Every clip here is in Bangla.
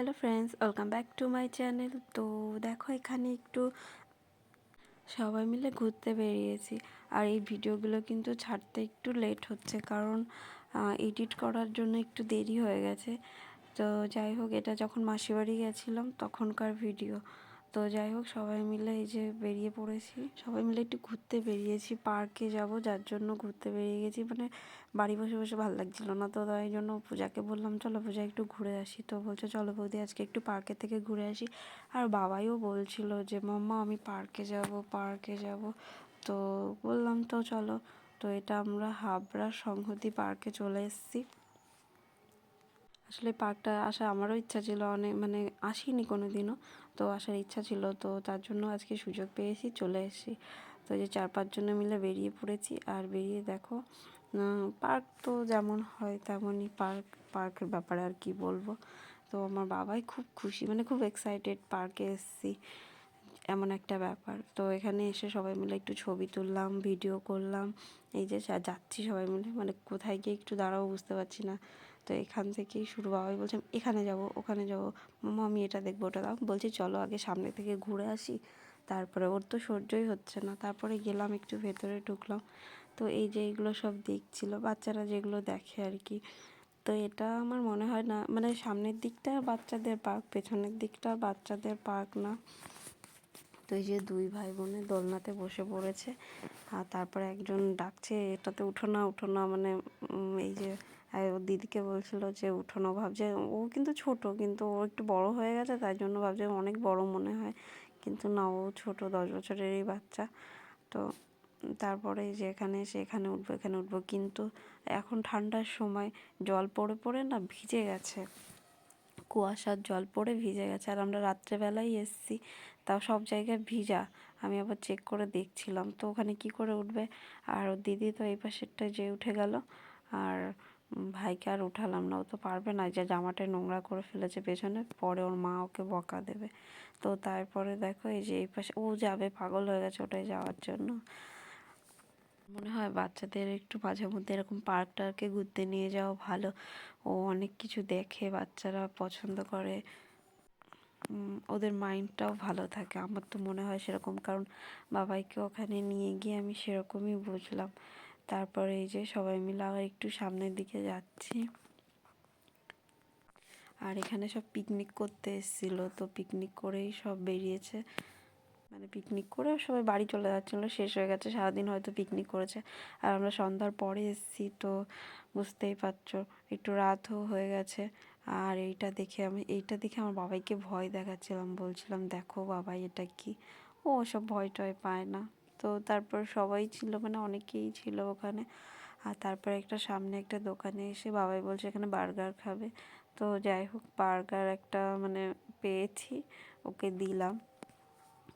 Hello friends welcome back to my channel তো দেখো, এখানে একটু সবাই মিলে ঘুরতে বেরিয়েছি। আর এই ভিডিওগুলো কিন্তু ছাড়তে একটু লেট হচ্ছে, কারণ এডিট করার জন্য একটু দেরি হয়ে গেছে। তো যাই হোক, এটা যখন মাসিবাড়ি গেছিলাম, তখনকার ভিডিও তো যাই হোক, সবাই মিলে এই যে বেরিয়ে পড়েছি। সবাই মিলে একটু ঘুরতে বেরিয়েছি, পার্কে যাব, যার জন্য ঘুরতে বেরিয়ে গেছি। মানে বাড়ি বসে বসে ভালো লাগছিল না তো, তাই জন্য পূজাকে বললাম, চলো পূজা একটু ঘুরে আসি। তো বলছে, চলো বৌদি, আজকে একটু পার্কে থেকে ঘুরে আসি। আর বাবাইও বলছিল যে, মাম্মা, আমি পার্কে যাব পার্কে যাব। তো বললাম, তো চলো। তো এটা আমরা হাবড়া সংহতি পার্কে চলে এসেছি। আসলে পার্কটা আসা আমারও ইচ্ছা ছিল অনেক মানে আসিনি কোনো দিনও তো আসার ইচ্ছা ছিল, তো তার জন্য আজকে সুযোগ পেয়েছি, চলে এসেছি। তো যে চার পাঁচজনে মিলে বেরিয়ে পড়েছি, আর বেরিয়ে দেখো পার্ক তো যেমন হয় তেমনই পার্ক পার্কের ব্যাপারে আর কি বলব। তো আমার বাবাই খুব খুশি মানে খুব এক্সাইটেড পার্কে এসেছি, এমন একটা ব্যাপার। তো এখানে এসে সবাই মিলে একটু ছবি তুললাম ভিডিও করলাম। এই যে, যাচ্ছি সবাই মিলে মানে কোথায় গিয়ে একটু দাঁড়াবো বুঝতে পারছি না। তো এখান থেকেই শুরু বাবাই বলছে, এখানে যাব, ওখানে যাব। মামা আমি এটা দেখব, ওটা দাও। বলছি, চলো আগে সামনে থেকে ঘুরে আসি। তারপরে ওর তো সহ্যই হচ্ছে না। তারপরে গেলাম, একটু ভেতরে ঢুকলাম। তো এই যে এগুলো সব দেখছিল, বাচ্চারা যেগুলো দেখে আর কি। তো এটা আমার মনে হয় না মানে সামনের দিকটা বাচ্চাদের পার্ক, পেছনের দিকটা বাচ্চাদের পার্ক না। তো এই যে দুই ভাই বোনে দোলনাতে বসে পড়েছে। আর তারপরে একজন ডাকছে, এটাতে উঠো না উঠো না। মানে এই যে ওর দিদিকে বলছিল যে উঠোনো ভাবছে। ও কিন্তু ছোট, কিন্তু ও একটু বড় হয়ে গেছে, তাই জন্য ভাবছে অনেক বড় মনে হয়। কিন্তু না, ও ছোট, দশ বছরেরই বাচ্চা। তো তারপরে যে এখানে এসে এখানে উঠবো এখানে উঠবো। কিন্তু এখন ঠান্ডার সময় জল পড়ে পড়ে না ভিজে গেছে। কুয়াশার জল পড়ে ভিজে গেছে। আর আমরা রাত্রেবেলাই এসছি, তাও সব জায়গায় ভিজা। আমি আবার চেক করে দেখছিলাম। তো ওখানে কি করে উঠবে? আর দিদি তো এই পাশেরটা যে উঠে গেল। আর ভাইকে আর উঠালাম না, ও তো পারবে না যে জামাটায় নোংরা করে ফেলেছে পেছনে, পরে ওর মা ওকে বকা দেবে। তো তারপরে দেখো এই যে এই পাশে, ও যাবে, পাগল হয়ে গেছে ওটাই যাওয়ার জন্য। মনে হয় বাচ্চাদের একটু মাঝে মধ্যে এরকম পার্ক টার্কে ঘুরতে নিয়ে যাওয়া ভালো। ও অনেক কিছু দেখে, বাচ্চারা পছন্দ করে। ওদের মাইন্ডটাও ভালো থাকে, আমার তো মনে হয় সেরকম। কারণ বাবাইকে ওখানে নিয়ে গিয়ে আমি সেরকমই বুঝলাম। তারপরে এই যে সবাই মিলে আবার একটু সামনের দিকে যাচ্ছি। আর এখানে সব পিকনিক করতে এসেছিল, তো পিকনিক করেই সব বেরিয়েছে। মানে পিকনিক করে সবাই বাড়ি চলে যাচ্ছিল, শেষ হয়ে গেছে, সারাদিন হয়তো পিকনিক করেছে। আর আমরা সন্ধ্যার পরে এসেছি, তো বুঝতেই পারছ, একটু রাতও হয়ে গেছে। আর এইটা দেখে আমি, এইটা দেখে আমার বাবাইকে ভয় দেখাচ্ছিলাম, বলছিলাম, দেখো বাবাই, এটা কি? ও সব ভয় টয় পায় না। তো তারপর সবাই ছিল মানে অনেকেই ছিল ওখানে। আর তারপর একটা সামনে একটা দোকানে এসে বাবাই বলছে, এখানে বার্গার খাবে। তো যাই হোক, বার্গার একটা মানে পেয়েছি, ওকে দিলাম।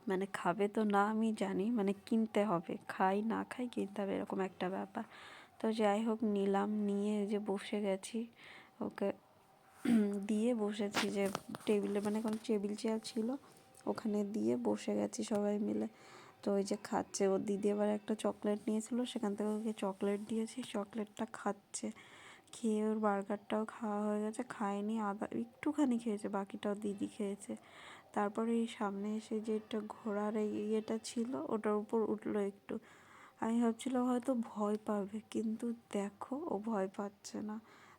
মানে খাবে তো না, আমি জানি মানে কিনতে হবে। খাই, না খাই কিনতে হবে, এরকম একটা ব্যাপার। তো যাই হোক, নিলাম, নিয়ে যে বসে গেছি, ওকে দিয়ে বসেছি যে টেবিলে মানে কোনো টেবিল চেয়ার ছিল, ওখানে দিয়ে বসে গেছি সবাই মিলে। তো ওই যে খাচ্ছে। ওর দিদি আবার একটা চকলেট নিয়েছিল, সেখান থেকে ওকে চকলেট দিয়েছি। চকলেটটা খাচ্ছে। খেয়ে ওর বার্গারটাও খাওয়া হয়ে গেছে। খায়নি, আদা একটুখানি খেয়েছে, বাকিটাও দিদি খেয়েছে। তারপরে এই সামনে এসে যে একটা ঘোড়ার ইয়েটা ছিল, ওটার উপর উঠল একটু। আমি ভাবছিলাম হয়তো ভয় পাবে, কিন্তু দেখো, ও ভয় পাচ্ছে না।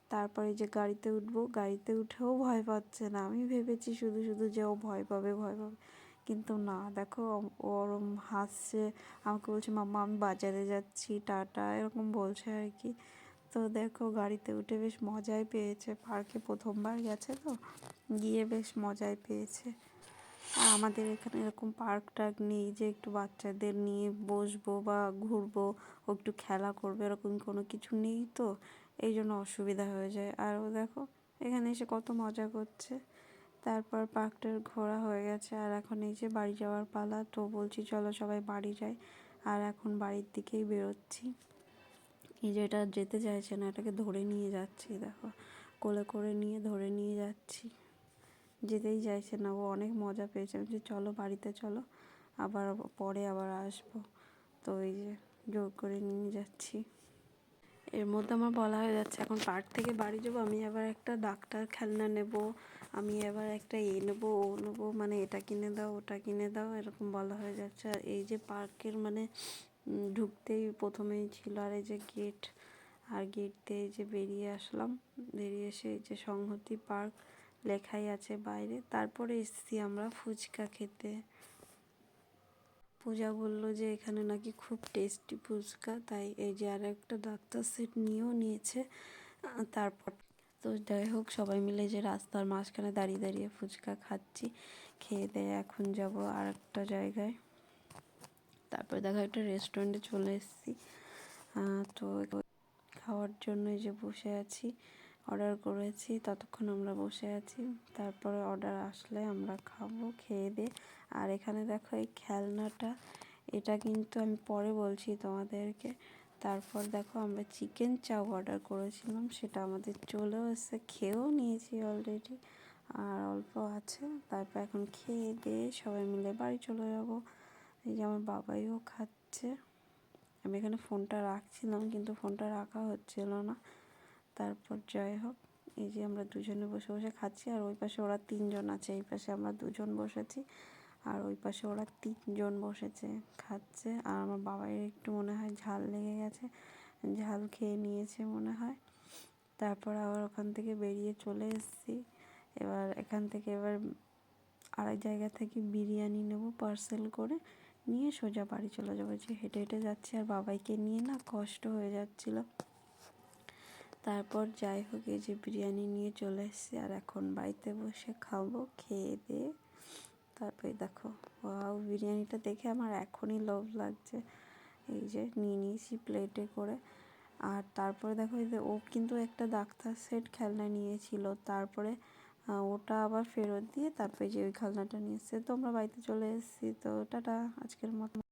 তারপরে যে গাড়িতে উঠবো, গাড়িতে উঠেও ভয় পাচ্ছে না। আমি ভেবেছি শুধু শুধু যে ও ভয় পাবে ভয় পাবে। কিন্তু না, দেখো, ওরম হাসছে, আমাকে বলছে, মাম্মা, আমি বাজারে যাচ্ছি, টাটা, এরকম বলছে আর কি। তো দেখো, গাড়িতে উঠে বেশ মজাই পেয়েছে, পার্কে প্রথমবার গেছে তো, গিয়ে বেশ মজাই পেয়েছে। আর আমাদের এখানে এরকম পার্ক টার্ক নেই যে একটু বাচ্চাদের নিয়ে বসবো বা ঘুরবো, ও একটু খেলা করবে, এরকম কোনো কিছু নেই তো, এই জন্য অসুবিধা হয়ে যায়। আর ও দেখো, এখানে এসে কত মজা করছে। তারপর পার্কটার ঘোরা হয়ে গেছে। আর এখন এই যে বাড়ি যাওয়ার পালা, তো বলছি চলো সবাই বাড়ি যাই। আর এখন বাড়ির দিকেই বেরোচ্ছি। এই যে এটা যেতে চাইছে না, এটাকে ধরে নিয়ে যাচ্ছি, দেখো। কোলে করে নিয়ে ধরে নিয়ে যাচ্ছি। যেতেই চাইছে না, ও অনেক মজা পেয়েছে। আমি চলো বাড়িতে চলো, আবার পরে আবার আসব। তো এই যে জোর করে নিয়ে যাচ্ছি। এর মধ্যে আমার বলা হয়ে যাচ্ছে, এখন পার্ক থেকে বাড়ি যাব, আমি আবার একটা ডাক্তার খেলনা নেব, আমি এবার একটা এ নেব, ও নেব মানে এটা কিনে দাও, ওটা কিনে দাও, এরকম বলা হয়ে যাচ্ছে। আর এই যে পার্কের মানে ঢুকতেই প্রথমেই ছিল, আর এই যে গেট আর গেট দিয়ে যে বেরিয়ে আসলাম, বেরিয়ে এসে এই যে সংহতি পার্ক লেখাই আছে বাইরে, তারপরে এসেছি আমরা ফুচকা খেতে। পূজা বলল যে এখানে নাকি খুব টেস্টি ফুচকা, তাই এই যে আর একটা ডাক্তার সেট নিয়েও নিয়েছে। তারপর তো যাই হোক, সবাই মিলে যে রাস্তার মাঝখানে দাঁড়িয়ে দাঁড়িয়ে ফুচকা খাচ্ছি, খেয়ে দিয়ে এখন যাব আর একটা জায়গায়। তারপরে দেখা একটা রেস্টুরেন্টে চলে এসেছি। তো খাওয়ার জন্য যে বসে আছি। অর্ডার করেছি, ততক্ষণ আমরা বসে আছি। তারপরে অর্ডার আসলে আমরা খাব, খেয়ে দিয়ে। আর এখানে দেখো এই খেলনাটা, এটা কিন্তু আমি পরে বলছি তোমাদেরকে। তারপর দেখো আমরা চিকেন চাও অর্ডার করেছিলাম, সেটা আমাদের চলেও এসেছে, খেয়েও নিয়েছি অলরেডি আর অল্প আছে, তারপর এখন খেয়ে দিয়ে সবাই মিলে বাড়ি চলে যাব। এই যে আমার বাবাইও খাচ্ছে। আমি এখানে ফোনটা রাখছিলাম, কিন্তু ফোনটা রাখা হচ্ছিল না। তারপর যাই হোক। এই যে আমরা দুজনে বসে বসে খাচ্ছি আর ওই পাশে ওরা তিনজন আছে, এই পাশে আমরা দুজন বসেছি আর ওই পাশে ওরা তিনজন বসেছে, খাচ্ছে আর আমার বাবার একটু মনে হয় ঝাল লেগে গেছে, ঝাল খেয়ে নিয়েছে মনে হয়। তারপর আবার ওখান থেকে বেরিয়ে চলে এসেছি। এবার এখান থেকে এবার আরেক জায়গা থেকে বিরিয়ানি নেব পার্সেল করে, নিয়ে সোজা বাড়ি চলে যাব। যে হেঁটে হেঁটে যাচ্ছি আর বাবাইকে নিয়ে না কষ্ট হয়ে যাচ্ছিল। তারপর যাই হোক, এই যে বিরিয়ানি নিয়ে চলে এসেছি আর এখন বাড়িতে বসে খাব, খেয়ে দিয়ে। তারপরে দেখো, ওয়াও, বিরিয়ানিটা দেখে আমার এখনই লোভ লাগছে। এই যে নিয়ে নিয়েছি প্লেটে করে। আর তারপরে দেখো, এই যে ও কিন্তু একটা ডাক্তার সেট খেলনা নিয়েছিল। তারপরে ওটা আবার ফেরত দিয়ে তারপরে যে ওই খেলনাটা নিয়ে এসছে, তো আমরা বাড়িতে চলে এসেছি। তো টাটা, আজকের মতো।